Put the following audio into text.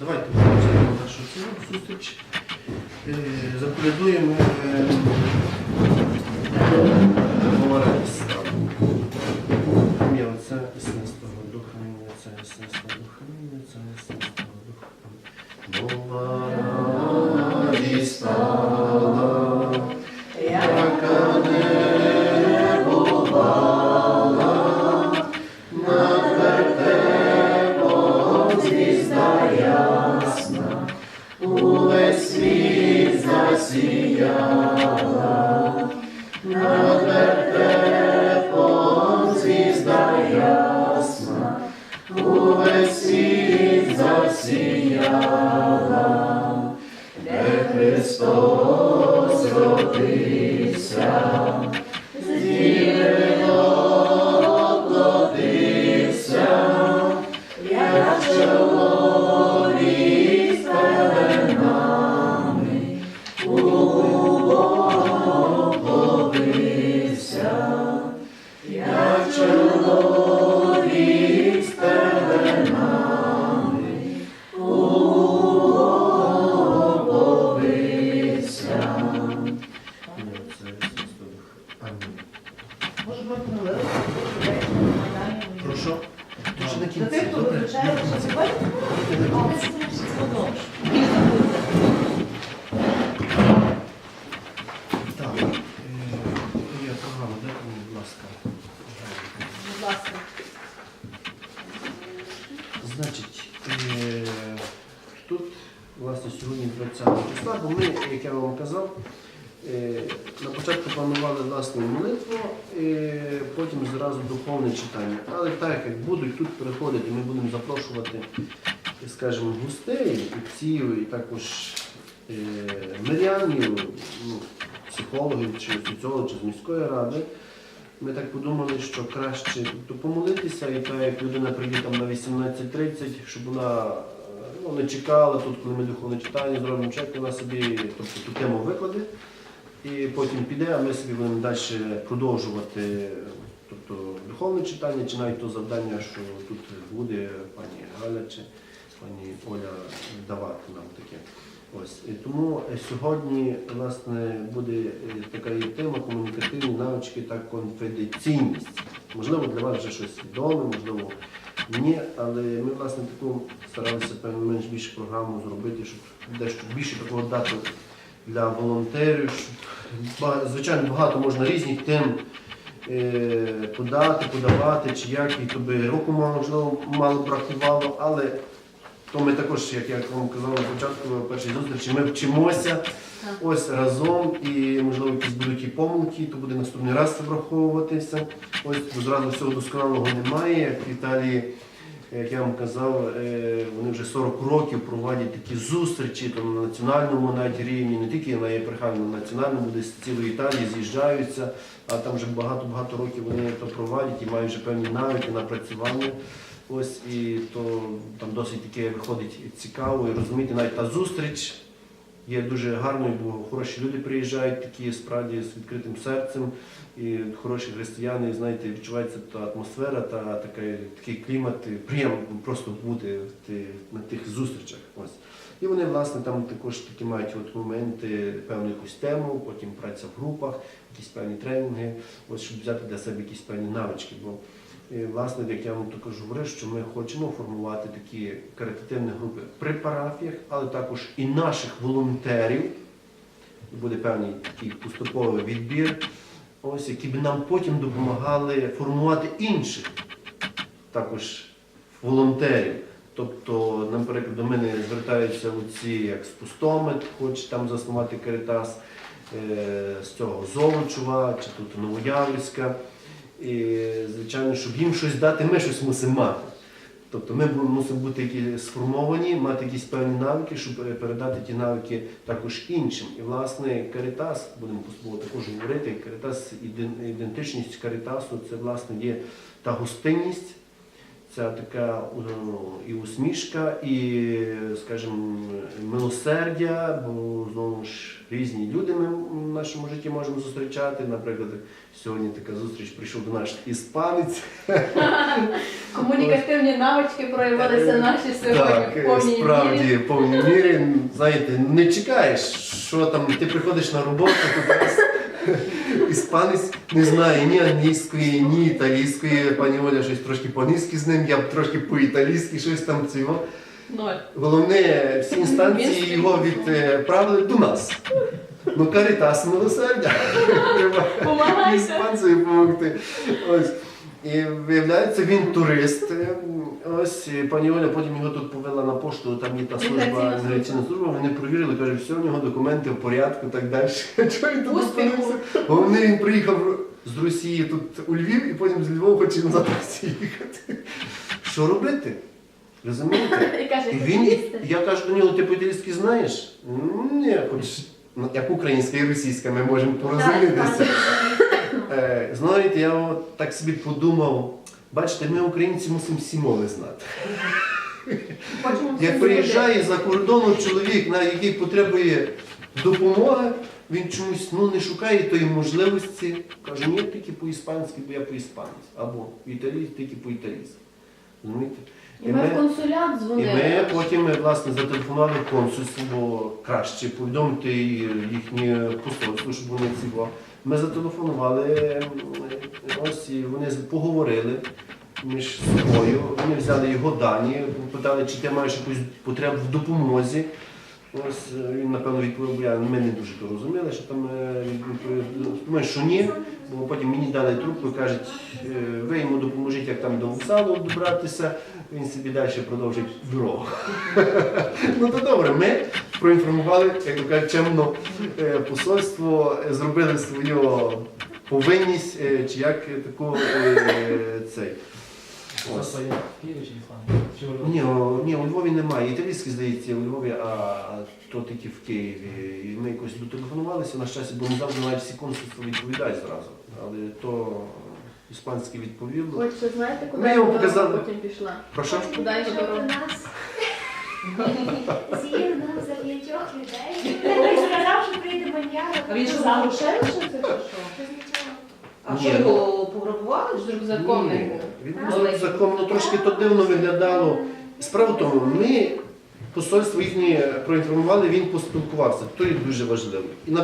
Давайте почнемо нашу зустріч. Е, Христос родився, як я вам казав, е, на початку планували власне молитву, е, потім зразу духовне читання. Але так як будуть тут приходити, ми будемо запрошувати, скажімо, гостей, отців і також е, мирянів, ну, психологів чи соціологів чи з міської ради. Ми так подумали, що краще помолитися, і так як людина прийде там на 18.30, щоб вона ну, не чекала тут, коли ми духовне читання, зробимо чек, вона собі тобто, ту тему викладе, і потім піде, а ми собі будемо далі продовжувати тобто, духовне читання, чи навіть то завдання, що тут буде пані Галя чи пані Оля давати нам таке. Ось і тому е, сьогодні власне буде е, така і тема комунікативні навички та конфіденційність. Можливо, для вас вже щось відоме, можливо, ні, але ми власне таку старалися певно менш більше програму зробити, щоб дещо більше такого дати для волонтерів. Щоб, звичайно, багато можна різних тем е, подати, подавати, чи як, і то би року можливо мало бракувало, але то ми також, як я вам казав на початку першої зустрічі, ми вчимося ось разом і можливо якісь будуть і помилки, то буде наступний раз враховуватися. Ось бо зразу всього досконалого немає. Як в Італії, як я вам казав, е, вони вже 40 років проводять такі зустрічі там, на національному навіть рівні, не тільки на єпархіальному, на національному, десь з цілої Італії з'їжджаються, а там вже багато-багато років вони то проводять і мають вже певні навики напрацювання. Ось і то там досить таке виходить цікаво і розуміти навіть та зустріч є дуже гарною, бо хороші люди приїжджають такі справді з відкритим серцем, і хороші християни, знаєте, відчувається та атмосфера, та така, такий клімат, приємно просто бути на тих зустрічах. Ось. І вони, власне, там також такі мають от моменти, певну якусь тему, потім праця в групах, якісь певні тренінги, ось, щоб взяти для себе якісь певні навички. Бо і, власне, як я вам також говорив, що ми хочемо формувати такі каритативні групи при парафіях, але також і наших волонтерів. Буде певний такий поступовий відбір, ось, які б нам потім допомагали формувати інших також волонтерів. Тобто, наприклад, до мене звертаються оці як з Пустомет, хоче там заснувати Каритас, е, з цього Золочева, чи тут Новоявльська. І, звичайно, щоб їм щось дати, ми щось мусимо мати. Тобто ми мусимо бути сформовані, мати якісь певні навики, щоб передати ті навики також іншим. І, власне, Каритас, будемо поступово також говорити, Каритас, ідентичність Каритасу це власне є та гостинність, ця така ну, і усмішка, і, скажімо, милосердя, бо знову ж різні люди ми в нашому житті можемо зустрічати. Наприклад, сьогодні така зустріч прийшов до нас іспанець. Комунікативні навички проявилися наші сьогодні Так, повній справді, в повній мірі. Знаєте, не чекаєш, що там ти приходиш на роботу, тут іспанець не знає ні англійської, ні італійської. Пані Оля щось трошки по-англійськи з ним, я б трошки по-італійськи, щось там цього. Ноль. Головне, всі інстанції його відправили до нас. Ну, каритас милосердя. Треба іспанцею допомогти. Ось. І виявляється, він турист. Ось і пані Оля потім його тут повела на пошту, там є та служба, Міграційна служба. вони провірили, каже, все, у нього документи в порядку так далі. Чого він тут зупинився? Головне, він приїхав з Росії тут у Львів і потім з Львова хоче назад в їхати. Що робити? Розумієте? І каже, І «Ти він, я кажу до нього, ти по-італійськи знаєш? Ні, хоч ну, як українська і російська ми можемо порозумітися. Е, Знаєте, я от так собі подумав, бачите, ми українці мусимо всі мови знати. Як приїжджає за кордону чоловік, на який потребує допомоги, він чомусь ну, не шукає тої можливості, каже, ні, тільки по-іспанськи, бо я по-іспанськи, або по-італійськи, тільки по-італійськи. Розумієте? І ми в консулят І ми потім власне зателефонували в консульство, бо краще повідомити їхнє посольство, щоб вони цього. Ми зателефонували, ось вони поговорили між собою. Вони взяли його дані, питали, чи ти маєш якусь потребу в допомозі. Ось е, він напевно відповів, ми не дуже то розуміли, що там е, він відповів, думаю, що ні. Бо потім мені дали трубку і кажуть, е, ви йому допоможіть, як там до вокзалу добратися, він собі далі продовжить дорогу. ну то добре, ми проінформували, як то кажуть, чемно е, посольство, е, зробили свою повинність, чи як таку цей. Ось. Чи Ні, о, ні, у Львові немає. Італійський, здається, у Львові, а то тільки в Києві. І ми якось дотелефонувалися на щастя, бо не завжди навіть всі консульства відповідають зразу. Але то іспанський відповів. Хочете, знаєте, куди Ми я показали. потім пішла? Прошу? Куди Прийшов дорога? до нас. За п'ятьох людей. Він сказав, що прийде маньяк. А він що за грошей лишився чи що? А Ні, що його пограбували? З рюкзаком Ні, він був з рюкзаком, ну трошки то дивно виглядало. Справа в тому, ми посольство їхнє проінформували, він поспілкувався, то є дуже важливо. І на